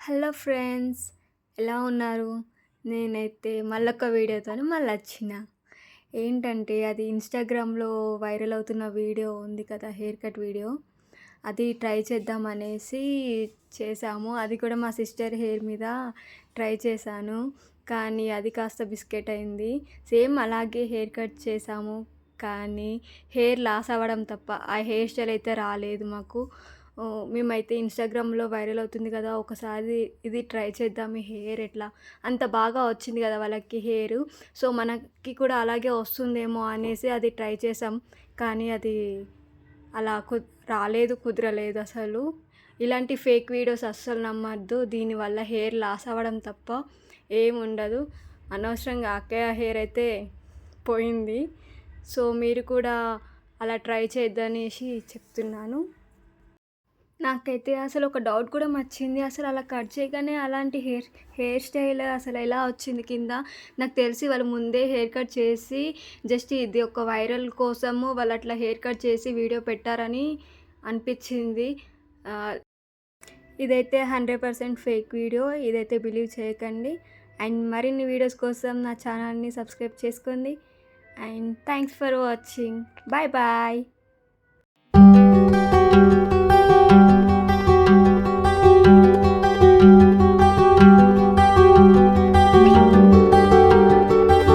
Hello friends ఎలా ఉన్నారు? నేనైతే మళ్ళొక వీడియోతోని మళ్ళీ వచ్చిన. ఏంటంటే అది ఇన్స్టాగ్రామ్లో వైరల్ అవుతున్న వీడియో ఉంది కదా హెయిర్ కట్ వీడియో. అది ట్రై చేద్దాం అనేసి చేసాము అది కూడా మా సిస్టర్ హెయిర్ మీద ట్రై చేశాను. కానీ అది కాస్త బిస్కెట్ అయింది. సేమ్ అలాగే హెయిర్ కట్ చేసాము కానీ హెయిర్ లాస్ అవ్వడం తప్ప ఆ హెయిర్ స్టైల్ అయితే రాలేదు మాకు. మేమైతే ఇన్స్టాగ్రామ్లో వైరల్ అవుతుంది కదా ఒకసారి ఇది ట్రై చేద్దాం ఈ హెయిర్ ఎట్లా. అంత బాగా వచ్చింది కదా వాళ్ళకి హెయిర్. సో మనకి కూడా అలాగే వస్తుందేమో అనేసి అది ట్రై చేసాం. కానీ అది అలా కు రాలేదు కుదరలేదు అసలు. ఇలాంటి ఫేక్ వీడియోస్ అస్సలు నమ్మద్దు. దీనివల్ల హెయిర్ లాస్ అవ్వడం తప్ప ఏం ఉండదు. అనవసరంగా అక్కయ్య హెయిర్ అయితే పోయింది. సో మీరు కూడా అలా ట్రై చేద్దనేసి చెప్తున్నాను. నాకైతే అసలు ఒక డౌట్ కూడా వచ్చింది అసలు అలా కట్ చేయగానే అలాంటి హెయిర్ హెయిర్ స్టైల్ అసలు ఎలా వచ్చింది కింద? నాకు తెలిసి వాళ్ళు ముందే హెయిర్ కట్ చేసి జస్ట్ ఇది ఒక వైరల్ కోసము వాళ్ళు అట్లా హెయిర్ కట్ చేసి వీడియో పెట్టారని అనిపించింది. ఇదైతే హండ్రెడ్ పర్సెంట్ ఫేక్ వీడియో. ఇదైతే బిలీవ్ చేయకండి. అండ్ మరిన్ని వీడియోస్ కోసం నా ఛానల్ని సబ్స్క్రైబ్ చేసుకోండి. And thanks for watching. Bye bye.